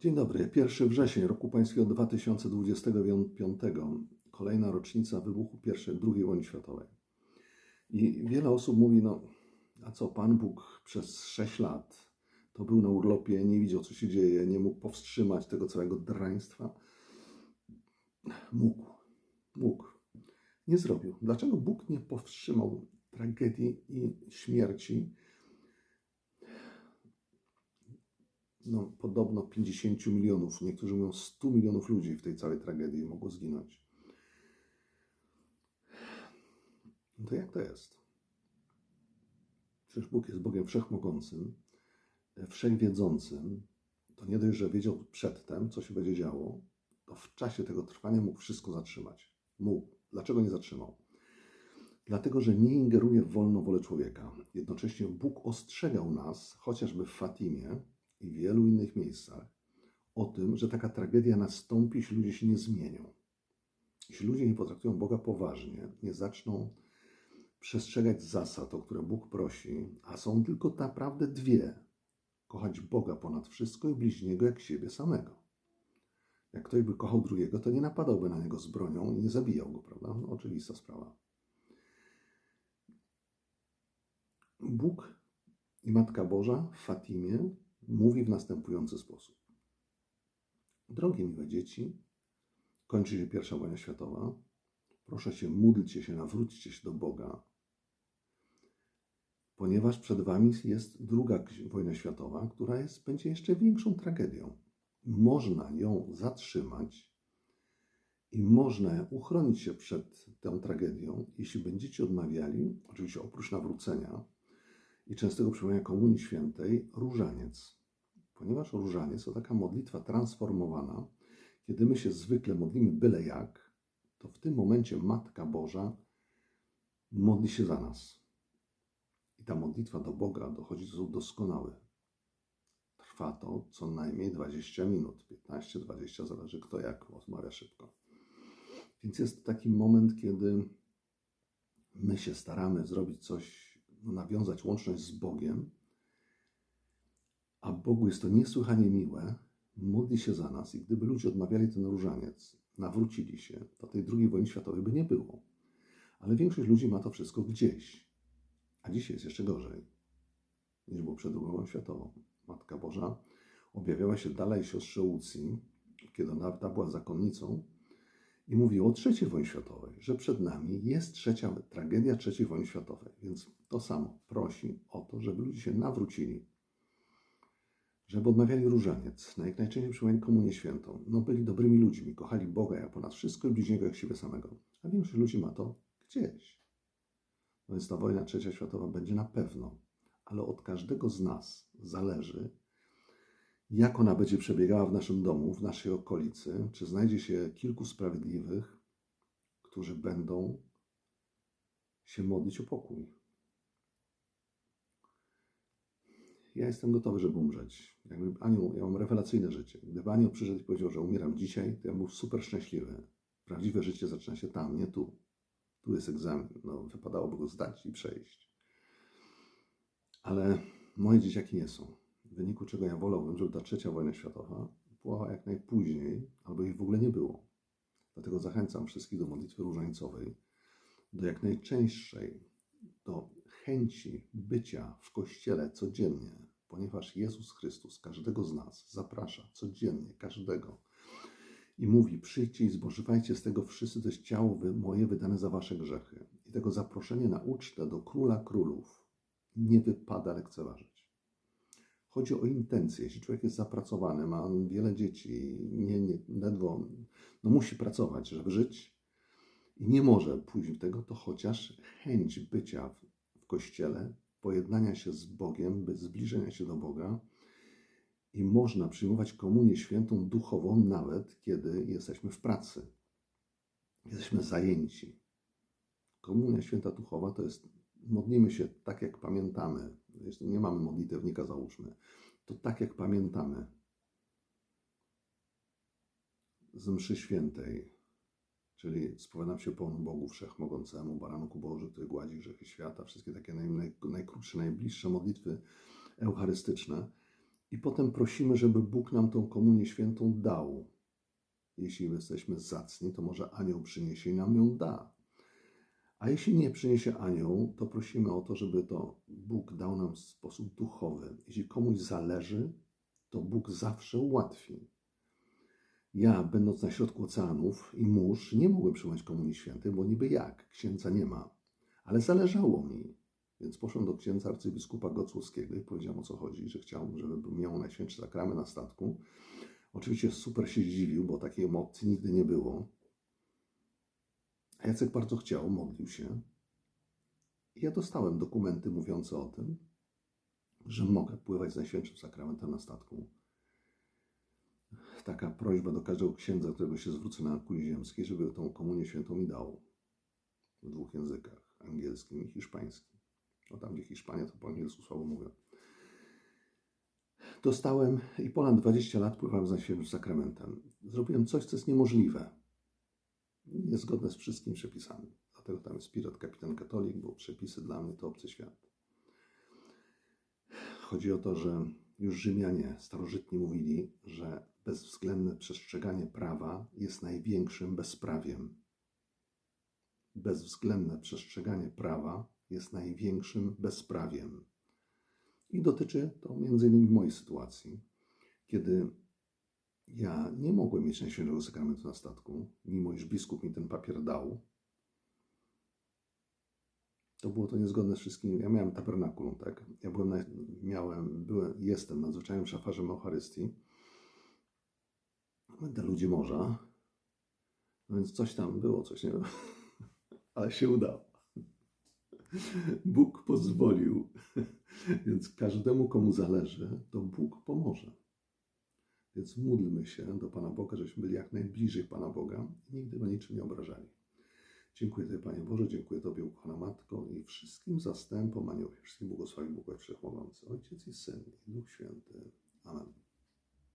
Dzień dobry. 1 wrzesień roku pańskiego 2025. Kolejna rocznica wybuchu I, II wojny światowej. I wiele osób mówi, no a co, Pan Bóg przez 6 lat to był na urlopie, nie widział co się dzieje, nie mógł powstrzymać tego całego draństwa. Mógł. Mógł. Nie zrobił. Dlaczego Bóg nie powstrzymał tragedii i śmierci no, podobno 50 milionów, niektórzy mówią 100 milionów ludzi w tej całej tragedii mogło zginąć. No to jak to jest? Przecież Bóg jest Bogiem wszechmogącym, wszechwiedzącym. To nie dość, że wiedział przedtem, co się będzie działo, to w czasie tego trwania mógł wszystko zatrzymać. Mógł. Dlaczego nie zatrzymał? Dlatego, że nie ingeruje w wolną wolę człowieka. Jednocześnie Bóg ostrzegał nas, chociażby w Fatimie, i wielu innych miejscach o tym, że taka tragedia nastąpi, jeśli ludzie się nie zmienią. Jeśli ludzie nie potraktują Boga poważnie, nie zaczną przestrzegać zasad, o które Bóg prosi, a są tylko naprawdę dwie: kochać Boga ponad wszystko i bliźniego jak siebie samego. Jak ktoś by kochał drugiego, to nie napadałby na niego z bronią i nie zabijał go, prawda? No, oczywista sprawa. Bóg i Matka Boża w Fatimie mówi w następujący sposób. Drogie miłe dzieci, kończy się pierwsza wojna światowa. Proszę się, módlcie się, nawróćcie się do Boga, ponieważ przed wami jest druga wojna światowa, która jest, będzie jeszcze większą tragedią. Można ją zatrzymać i można uchronić się przed tą tragedią, jeśli będziecie odmawiali, oczywiście oprócz nawrócenia i częstego przyjmowania Komunii Świętej, różaniec ponieważ różaniec to taka modlitwa transformowana, kiedy my się zwykle modlimy byle jak, to w tym momencie Matka Boża modli się za nas. I ta modlitwa do Boga dochodzi do sposób doskonały. Trwa to co najmniej 20 minut, 15-20, zależy kto jak rozmawia szybko. Więc jest taki moment, kiedy my się staramy zrobić coś, no, nawiązać łączność z Bogiem, a Bogu jest to niesłychanie miłe, modli się za nas i gdyby ludzie odmawiali ten różaniec, nawrócili się, to tej drugiej wojny światowej by nie było. Ale większość ludzi ma to wszystko gdzieś. A dzisiaj jest jeszcze gorzej niż było przed II wojną światową. Matka Boża objawiała się dalej siostrze Łucji, kiedy ona była zakonnicą i mówiła o III wojnie światowej, że przed nami jest trzecia tragedia III wojny światowej. Więc to samo prosi o to, żeby ludzie się nawrócili, żeby odmawiali różaniec, na jak najczęściej przyjmowali komunię świętą. No byli dobrymi ludźmi, kochali Boga jak ponad wszystko i bliźniego jak siebie samego. A większość ludzi ma to gdzieś. No więc ta wojna trzecia światowa będzie na pewno, ale od każdego z nas zależy, jak ona będzie przebiegała w naszym domu, w naszej okolicy, czy znajdzie się kilku sprawiedliwych, którzy będą się modlić o pokój. Ja jestem gotowy, żeby umrzeć. Jakby anioł, ja mam rewelacyjne życie. Gdyby anioł przyszedł i powiedział, że umieram dzisiaj, to ja bym był super szczęśliwy. Prawdziwe życie zaczyna się tam, nie tu. Tu jest egzamin. No, wypadałoby go zdać i przejść. Ale moje dzieciaki nie są. W wyniku czego ja wolałbym, żeby ta trzecia wojna światowa była jak najpóźniej, albo ich w ogóle nie było. Dlatego zachęcam wszystkich do modlitwy różańcowej, do jak najczęstszej, do chęci bycia w kościele codziennie, ponieważ Jezus Chrystus każdego z nas zaprasza codziennie, każdego i mówi: Przyjdźcie i zbożywajcie z tego wszyscy, to jest ciało moje wydane za wasze grzechy. I tego zaproszenie na ucztę do króla królów nie wypada lekceważyć. Chodzi o intencje. Jeśli człowiek jest zapracowany, ma wiele dzieci, nie, nie, ledwo no musi pracować, żeby żyć i nie może pójść w tego, to chociaż chęć bycia w kościele pojednania się z Bogiem, zbliżenia się do Boga i można przyjmować komunię świętą duchową nawet kiedy jesteśmy w pracy. Jesteśmy zajęci. Komunia święta duchowa to jest modlimy się tak jak pamiętamy. Jeśli nie mamy modlitewnika, załóżmy, to tak jak pamiętamy z mszy świętej, czyli spowiadam się Panu Bogu Wszechmogącemu, Baranku Boży, który gładzi grzechy świata, wszystkie takie naj, naj, najkrótsze, najbliższe modlitwy eucharystyczne, I potem prosimy, żeby Bóg nam tą komunię świętą dał. Jeśli jesteśmy zacni, to może anioł przyniesie i nam ją da. A jeśli nie przyniesie anioł, to prosimy o to, żeby to Bóg dał nam w sposób duchowy. Jeśli komuś zależy, to Bóg zawsze ułatwi. Ja, będąc na środku oceanów i mórz, nie mogłem przyjąć Komunii Świętej, bo niby jak, księdza nie ma. Ale zależało mi, więc poszedłem do księdza arcybiskupa Gocłowskiego i powiedziałem o co chodzi, że chciałbym, żeby miał Najświętszy Sakrament na statku. Oczywiście super się zdziwił, bo takiej opcji nigdy nie było. A Jacek bardzo chciał, modlił się. I ja dostałem dokumenty mówiące o tym, że mogę pływać z Najświętszym Sakramentem na statku. Taka prośba do każdego księdza, którego się zwrócę na kuli ziemskiej, żeby tą komunię świętą mi dał. W dwóch językach, angielskim i hiszpańskim. No tam, gdzie Hiszpania, to po angielsku słabo mówią. Dostałem i ponad 20 lat pływałem z Najświętszym Sakramentem. Zrobiłem coś, co jest niemożliwe. Niezgodne z wszystkimi przepisami. Dlatego tam jest pilot, kapitan katolik, bo przepisy dla mnie to obcy świat. Chodzi o to, że już Rzymianie starożytni mówili, że bezwzględne przestrzeganie prawa jest największym bezprawiem. Bezwzględne przestrzeganie prawa jest największym bezprawiem. I dotyczy to innymi mojej sytuacji, kiedy ja nie mogłem mieć Najświętszego Sakramentu na statku, mimo iż biskup mi ten papier dał. To było to niezgodne z wszystkimi. Ja miałem tabernakulum, tak? Ja byłem, miałem, byłem, jestem nadzwyczajnym szafarzem Eucharystii. Będę ludzi morza. No więc coś tam było, coś nie wiem. Ale się udało. Bóg pozwolił. Więc każdemu, komu zależy, to Bóg pomoże. Więc módlmy się do Pana Boga, żebyśmy byli jak najbliżej Pana Boga i nigdy o niczym nie obrażali. Dziękuję Tobie, Panie Boże, dziękuję Tobie, ukochana Matko i wszystkim zastępom aniołów, wszystkim błogosławi Bóg Wszechmogący, Ojciec i Syn i Duch Święty. Amen.